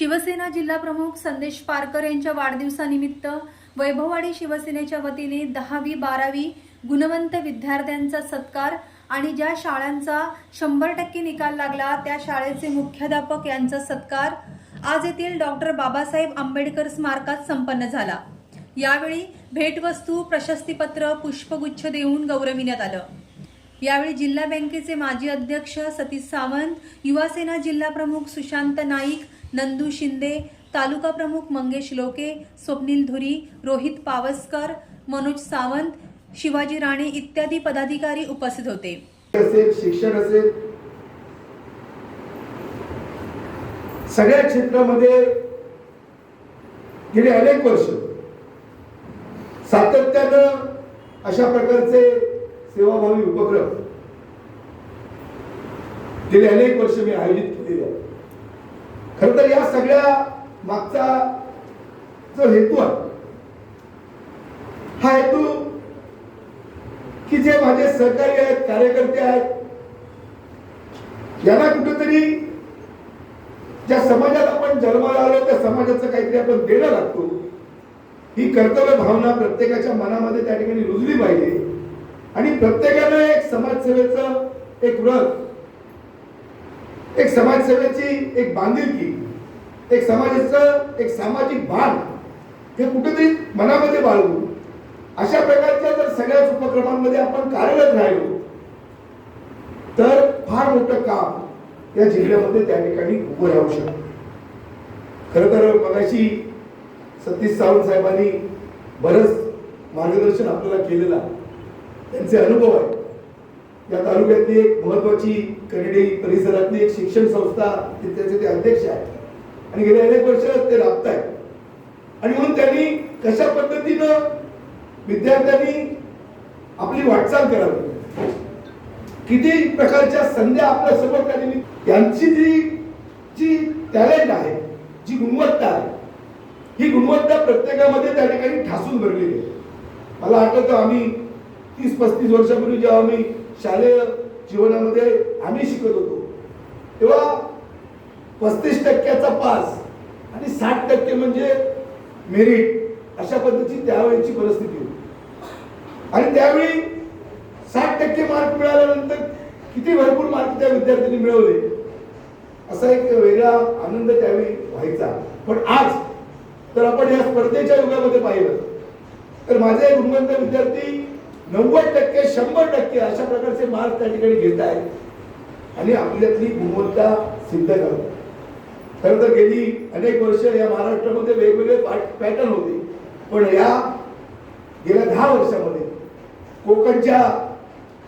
शिवसेना जिल्हा प्रमुख संदेश पारकर यांच्या वाढदिवसानिमित्त वैभववाडी शिवसेनेच्या वतीने दहावी बारावी गुणवंत विद्यार्थ्यांचा सत्कार आणि ज्या शाळांचा शंभर टक्के निकाल लागला त्या शाळेचे मुख्याध्यापक यांचा सत्कार. आज येथील डॉक्टर बाबासाहेब आंबेडकर स्मारकात संपन्न झाला. यावेळी भेटवस्तू प्रशस्तीपत्र पुष्पगुच्छ देऊन गौरविण्यात आलं. यावेळी जिल्हा बँकेचे माजी अध्यक्ष सतीश सावंत युवासेना जिल्हा प्रमुख सुशांत नाईक नंदू शिंदे तालुका प्रमुख मंगेश लोके स्वप्नील धुरी रोहित पावसकर मनोज सावंत शिवाजी राणे इत्यादी पदाधिकारी उपस्थित होते. असेल शिक्षण असेल सगळ्या क्षेत्रामध्ये गेली अनेक वर्ष. सातत्यानं अशा प्रकारचे सेवाभावी उपक्रम. गेले अनेक वर्ष मी आयोजित केलेले खर तर या सगळ्या मागचा जो हेतू आहे हा हेतू की जे माझे सहकारी आहेत कार्यकर्ते आहेत यांना कुठेतरी ज्या समाजात आपण जन्माला आलो त्या समाजाचं काहीतरी आपण देणं लागतो. ही कर्तव्य भावना प्रत्येकाच्या मनामध्ये त्या ठिकाणी रुजली पाहिजे. आणि प्रत्येकानं एक समाजसेवेचं एक व्रत एक समाजसेवेची एक बांधिलकी एक समाजाचं एक सामाजिक भान हे कुठेतरी मनामध्ये बाळगून अशा प्रकारच्या जर सगळ्याच उपक्रमांमध्ये आपण कार्यरत राहिलो तर फार मोठं काम या जिल्ह्यामध्ये त्या ठिकाणी उभं राहू शकतं. खरं तर मगाशी सतीश सावंत साहेबांनी बरंच मार्गदर्शन आपल्याला केलेलं आहे. त्यांचे अनुभव आहे या तालुक्यातली एक महत्वाची कनेडी परिसरातली एक शिक्षण संस्था त्याचे ते अध्यक्ष आहेत. आणि गेले अनेक वर्ष ते राबत आहेत आणि म्हणून त्यांनी कशा पद्धतीनं विद्यार्थ्यांनी आपली वाटचाल करावी? किती प्रकारच्या संध्या आपल्यासमोर त्यांनी त्यांची जी जी टॅलेंट आहे जी गुणवत्ता आहे ही गुणवत्ता प्रत्येकामध्ये त्या ठिकाणी ठासून भरलेली आहे. मला आठवतं आम्ही तीस पस्तीस वर्षापूर्वी जेव्हा आम्ही शालेय जीवनामध्ये आम्ही शिकत होतो तेव्हा पस्तीस टक्क्याचा पास आणि साठ टक्के म्हणजे मेरिट अशा पद्धतीची त्यावेळेची परिस्थिती होती. आणि त्यावेळी साठ टक्के मार्क मिळाल्यानंतर किती भरपूर मार्क त्या विद्यार्थ्यांनी मिळवले असा एक वेगळा आनंद त्यावेळी व्हायचा. पण आज तर आपण या स्पर्धेच्या युगामध्ये पाहिलं तर माझे गुणवंत विद्यार्थी नव्वद टक्के शंभर टक्के अशा प्रकारचे मार्क त्या ठिकाणी घेत आहेत आणि आपल्यातली गुणवत्ता सिद्ध करतात. खरं तर गेली अनेक वर्ष या महाराष्ट्रामध्ये वेगवेगळे पॅटर्न होते. पण या गेल्या दहा वर्षामध्ये कोकणच्या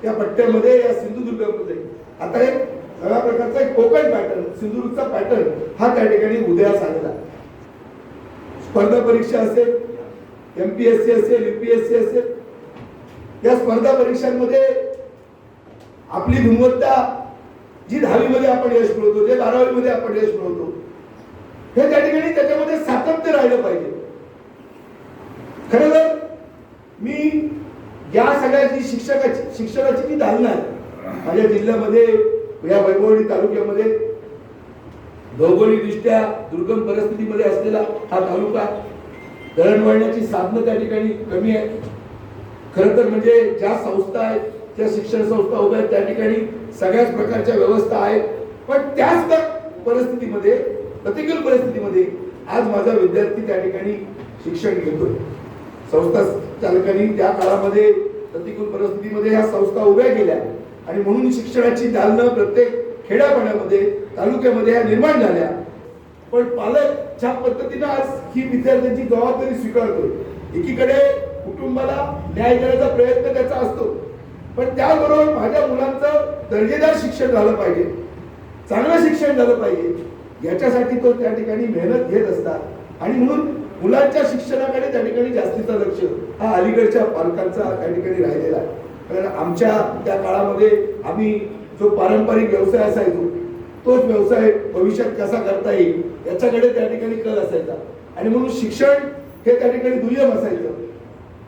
या पट्ट्यामध्ये या सिंधुदुर्गामध्ये आता एक नव्या प्रकारचा एक कोकण पॅटर्न सिंधुदुर्गचा पॅटर्न हा त्या ठिकाणी उदयास आलेला स्पर्धा परीक्षा असेल एमपीएससी असेल युपीएससी असेल या स्पर्धा परीक्षांमध्ये आपली गुणवत्ता जी दहावीमध्ये आपण यश मिळवतो जे बारावीमध्ये आपण यश मिळवतो हे त्या ठिकाणी त्याच्यामध्ये सातत्य राहिलं पाहिजे. खरं तर मी या सगळ्याची शिक्षकाची शिक्षकाची मी धारणा आहे माझ्या जिल्ह्यामध्ये या वैभवणी तालुक्यामध्ये भौगोलिकदृष्ट्या दुर्गम परिस्थितीमध्ये असलेला हा तालुका दळणवळण्याची साधनं त्या ठिकाणी कमी आहे. खरं तर म्हणजे ज्या संस्था आहेत ज्या शिक्षण संस्था उभ्या आहेत त्या ठिकाणी सगळ्याच प्रकारच्या व्यवस्था आहेत. पण त्याच त्या परिस्थितीमध्ये प्रतिकूल परिस्थितीमध्ये आज माझा विद्यार्थी त्या ठिकाणी शिक्षण घेतोय. संस्था चालकांनी त्या काळामध्ये प्रतिकूल परिस्थितीमध्ये ह्या संस्था उभ्या केल्या. आणि म्हणून शिक्षणाची दालनं प्रत्येक खेड्यापाड्यामध्ये तालुक्यामध्ये ह्या निर्माण झाल्या. पण पालक ज्या पद्धतीनं आज ही विद्यार्थ्यांची जबाबदारी स्वीकारतोय. एकीकडे कुटुंबाला न्याय देण्याचा प्रयत्न त्याचा असतो. पण त्याबरोबर माझ्या मुलांचं दर्जेदार शिक्षण झालं पाहिजे. चांगलं शिक्षण झालं पाहिजे. याच्यासाठी तो त्या ठिकाणी मेहनत घेत असतात. आणि म्हणून मुलांच्या शिक्षणाकडे त्या ठिकाणी जास्तीचा लक्ष हा अलीकडच्या पालकांचा त्या ठिकाणी राहिलेला आहे. कारण आमच्या त्या काळामध्ये आम्ही जो पारंपरिक व्यवसाय असायचो तोच व्यवसाय भविष्यात कसा करता येईल याच्याकडे त्या ठिकाणी कल असायचा. आणि म्हणून शिक्षण हे त्या ठिकाणी दुय्यम असायचं.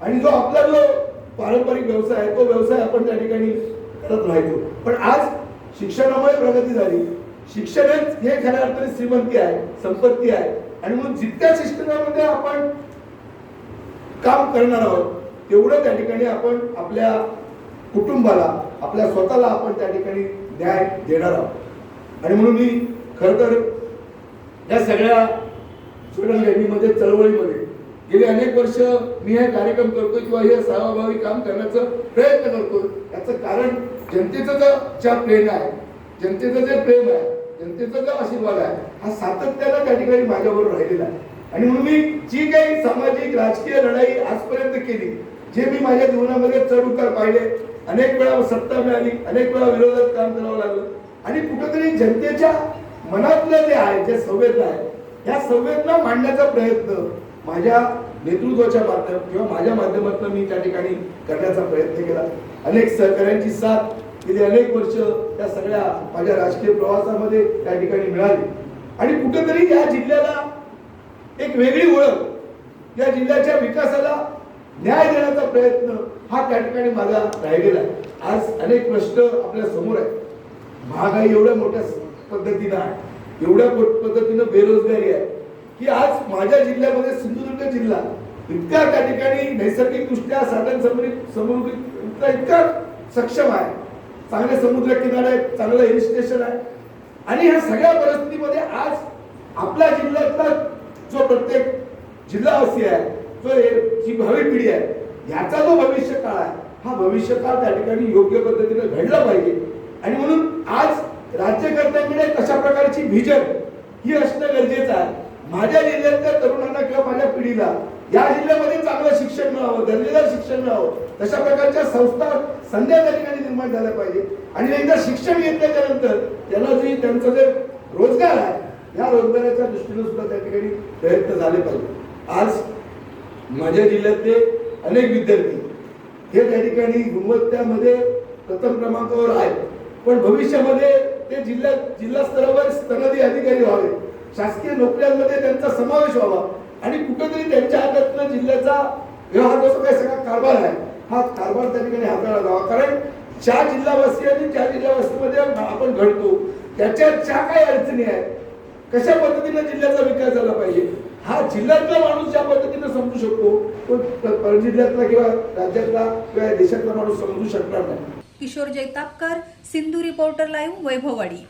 आणि जो आपला जो पारंपरिक व्यवसाय आहे तो व्यवसाय आपण त्या ठिकाणी करत राहायचो. पण आज शिक्षणामुळे प्रगती झाली. शिक्षणच हे खऱ्या अर्थाने श्रीमंती आहे संपत्ती आहे. आणि म्हणून जितक्या शिक्षणामध्ये आपण काम करणार आहोत तेवढं त्या ठिकाणी आपण आपल्या कुटुंबाला आपल्या स्वतःला आपण त्या ठिकाणी न्याय देणार आहोत. आणि म्हणून मी खरं तर या सगळ्या मध्ये चळवळीमध्ये गेली अनेक वर्ष मी हे कार्यक्रम करतोय किंवा हे सहभावी काम करण्याचा प्रयत्न करतो याचं कारण जनतेचं ज्या प्रेम आहे जनतेचं जे प्रेम आहे जनतेचा जो आशीर्वाद आहे हा सातत्यानं त्या ठिकाणी माझ्याबरोबर राहिलेला आहे. आणि म्हणून मी जी काही सामाजिक राजकीय लढाई आजपर्यंत केली जे मी माझ्या जीवनामध्ये चढ उतार पाहिले अनेक वेळा सत्ता मिळाली अनेक वेळा विरोधात काम करावं लागलं. आणि कुठेतरी जनतेच्या मनातलं जे आहे जे संवेदना आहे या संवेदना मांडण्याचा प्रयत्न माझ्या नेतृत्वाच्या माध्यम किंवा माझ्या माध्यमातून मी त्या ठिकाणी करण्याचा प्रयत्न केला. अनेक सहकार्यांची साथ गेली अनेक वर्ष त्या सगळ्या माझ्या राजकीय प्रवासामध्ये त्या ठिकाणी मिळाली. आणि कुठेतरी या जिल्ह्याला एक वेगळी ओळख या जिल्ह्याच्या विकासाला न्याय देण्याचा प्रयत्न हा त्या ठिकाणी माझा राहिलेला आहे. आज अनेक प्रश्न आपल्यासमोर आहेत. महागाई एवढ्या मोठ्या पद्धतीनं आहे. एवढ्या पद्धतीनं बेरोजगारी आहे. की आज माझ्या जिल्ह्यामध्ये सिंधुदुर्ग जिल्हा इतका त्या ठिकाणी नैसर्गिकदृष्ट्या साधन साधन समृद्ध इतका सक्षम आहे. चांगले समुद्र किनारे आहेत चांगलं हिल स्टेशन आहे. आणि ह्या सगळ्या परिस्थितीमध्ये आज आपल्या जिल्ह्यातला जो प्रत्येक जिल्हावासी आहे जो जी भावी पिढी आहे याचा जो भविष्य काळ आहे हा भविष्य काळ त्या ठिकाणी योग्य पद्धतीने घडला पाहिजे. आणि म्हणून आज राज्यकर्त्यांकडे कशा प्रकारची व्हिजन ही असणं गरजेचं आहे. माझ्या जिल्ह्यातल्या तरुणांना किंवा माझ्या पिढीला या जिल्ह्यामध्ये चांगलं शिक्षण मिळावं दर्जेदार शिक्षण मिळावं तशा प्रकारच्या संस्था संध्या त्या ठिकाणी निर्माण झाल्या पाहिजे. आणि एकदा शिक्षण घेतल्याच्या नंतर त्याला जे त्यांचं जे रोजगार आहे या रोजगाराच्या दृष्टीने सुद्धा त्या ठिकाणी प्रयत्न झाले पाहिजे. आज माझ्या जिल्ह्यातले अनेक विद्यार्थी हे त्या ठिकाणी गुणवत्तामध्ये प्रथम क्रमांकावर आहेत. पण भविष्यामध्ये ते जिल्ह्यात जिल्हा स्तरावर स्तनदी अधिकारी व्हावे. शासकीय नोकऱ्यांमध्ये त्यांचा समावेश व्हावा. आणि कुठेतरी त्यांच्या हातातनं जिल्ह्याचा व्यवहार जो काही सगळा कारभार आहे हा कारभार त्या ठिकाणी हाताळला जावा. कारण ज्या जिल्हावासियांनी ज्या जिल्हावासीमध्ये आपण घडतो त्याच्या ज्या काही अडचणी आहेत कशा पद्धतीने जिल्ह्याचा विकास झाला पाहिजे हा जिल्ह्यातला माणूस ज्या पद्धतीने समजू शकतो तो परजिल्ह्यातला किंवा राज्यातला किंवा देशातला माणूस समजू शकणार नाही. Kishor Jaitapkar Sindhu reporter live Vaibhavwadi.